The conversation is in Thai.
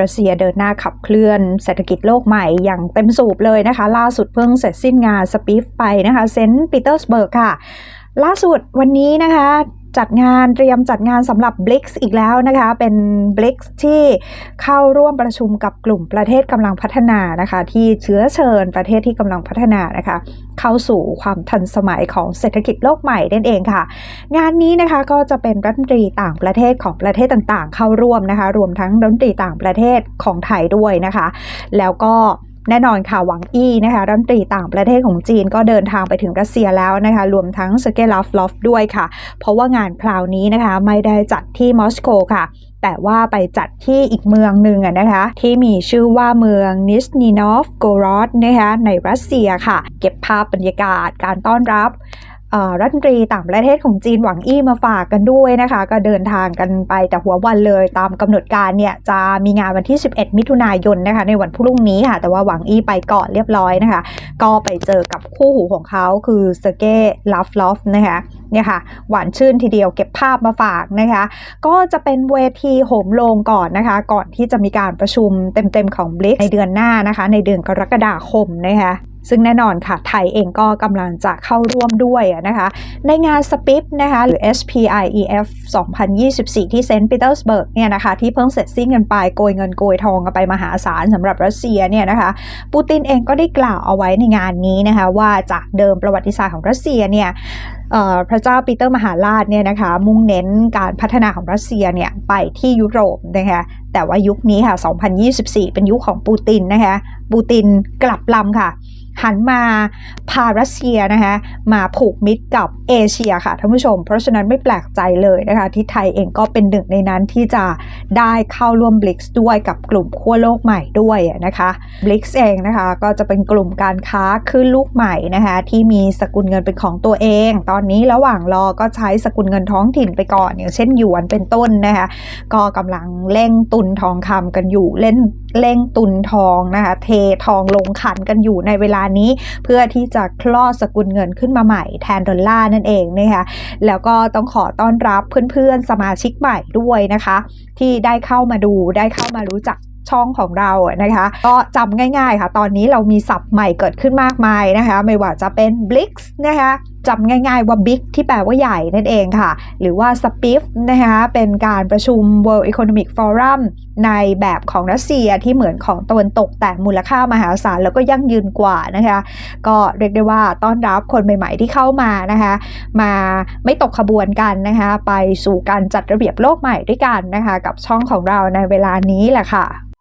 รัสเซียเดินหน้าขับเคลื่อนเศรษฐกิจโลกใหม่อย่างเต็มสูบเลยนะคะ ล่าสุดเพิ่งเสร็จสิ้นงานสปีฟไปนะคะเซนต์ปีเตอร์สเบิร์กค่ะ ล่าสุดวันนี้นะคะ จัดงานเตรียมจัดงานสำหรับ b l i x อีกแล้วนะคะ เป็น b l i x ที่เข้าร่วมประชุมกับกลุ่มประเทศกำลังพัฒนานะคะ ที่เชื้อเชิญประเทศที่กำลังพัฒนานะคะ เข้าสู่ความทันสมัยของเศรษฐกิจโลกใหม่นั่นเองค่ะ งานนี้นะคะก็จะเป็นรัฐมนตรีต่างประเทศของประเทศต่างๆ เข้าร่วมนะคะ รวมทั้งรัฐมนตรีต่างประเทศของไทยด้วยนะคะ แล้วก็ แน่นอนค่ะหวังอี้นะคะรัฐมนตรีต่างประเทศของจีนก็เดินทางไปถึงรัสเซียแล้วนะคะรวมทั้งสเกลาฟลอฟด้วยค่ะ เพราะว่างานคราวนี้นะคะไม่ได้จัดที่มอสโกค่ะแต่ว่าไปจัดที่อีกเมืองหนึ่งนะคะ ที่มีชื่อว่าเมืองนิสนีนอฟโกรอดนะคะในรัสเซียค่ะ เก็บภาพบรรยากาศการต้อนรับ รัฐมนตรีต่างประเทศของจีนหวังอี้มาฝากกันด้วยนะคะ ก็เดินทางกันไปแต่หัววันเลยตามกำหนดการเนี่ยจะมีงานวันที่ 11 มิถุนายนนะคะในวันพรุ่งนี้ค่ะ แต่ว่าหวังอี้ไปก่อนเรียบร้อยนะคะ ก็ไปเจอกับคู่หูของเขาคือเซเก้ลาฟลอฟนะคะเนี่ยค่ะหวานชื่นทีเดียวเก็บภาพมาฝากนะคะ ก็จะเป็นเวทีโหมโลงก่อนนะคะ ก่อนที่จะมีการประชุมเต็มๆของ b l i c ในเดือนหน้านะคะ ในเดือนกรกฎาคมนะคะ ซึ่งแน่นอนค่ะ ไทยเองก็กำลังจะเข้าร่วมด้วยนะคะ ในงานสปิฟนะคะหรือ SPIEF 2024 ที่เซนต์ปีเตอร์สเบิร์กเนี่ยนะคะ ที่เพิ่งเสร็จสิ้นกันไปโกยเงินโกยทองกันไปมหาศาลสำหรับรัสเซียเนี่ยนะคะ ปูตินเองก็ได้กล่าวเอาไว้ในงานนี้นะคะ ว่าจากเดิมประวัติศาสตร์ของรัสเซียเนี่ยพระเจ้าปีเตอร์มหาราชเนี่ยนะคะมุ่งเน้นการพัฒนาของรัสเซียเนี่ยไปที่ยุโรปนะคะ แต่ว่ายุคนี้ค่ะ 2024 เป็นยุคของปูตินนะคะ ปูตินกลับลำค่ะ หันมาพารัสเซียนะคะ มาผูกมิตรกับเอเชียค่ะท่านผู้ชม เพราะฉะนั้นไม่แปลกใจเลยนะคะที่ไทยเองก็เป็นหนึ่งในนั้นที่จะได้เข้าร่วม b l i c ด้วยกับกลุ่มขั้วโลกใหม่ด้วยนะคะ b l i c เองนะคะก็จะเป็นกลุ่มการค้าขึ้นลูกใหม่นะคะที่มีสกุลเงินเป็นของตัวเอง ตอนนี้ระหว่างรอก็ใช้สกุลเงินท้องถิ่นไปก่อน อย่างเช่นหยวนเป็นต้นนะคะก็กำลังเร่งตุนนทองคำกันอยู่เล่นเร่งตุนทองนะคะเททองลงขันกันอยู่ในเวลานี้ เพื่อที่จะคลอดสกุลเงินขึ้นมาใหม่แทนดอลลาร์นั่นเองนะคะแล้วก็ต้องขอต้อนรับเพื่อนๆสมาชิกใหม่ด้วยนะคะ ที่ได้เข้ามาดูได้เข้ามารู้จักช่องของเรานะคะ ก็จำง่ายๆค่ะ ตอนนี้เรามีศัพท์ใหม่เกิดขึ้นมากมายนะคะ ไม่ว่าจะเป็น Blix นะคะ จำง่ายๆว่า Big ที่แปลว่าใหญ่นั่นเองค่ะ หรือว่า SPIF นะคะเป็นการประชุม World Economic Forum ในแบบของรัสเซียที่เหมือนของตะวันตกแต่มูลค่ามหาศาลแล้วก็ยั่งยืนกว่านะคะก็เรียกได้ว่าต้อนรับคนใหม่ๆที่เข้ามานะคะมาไม่ตกขบวนกันนะคะไปสู่การจัดระเบียบโลกใหม่ด้วยกันนะคะกับช่องของเราในเวลานี้แหละค่ะ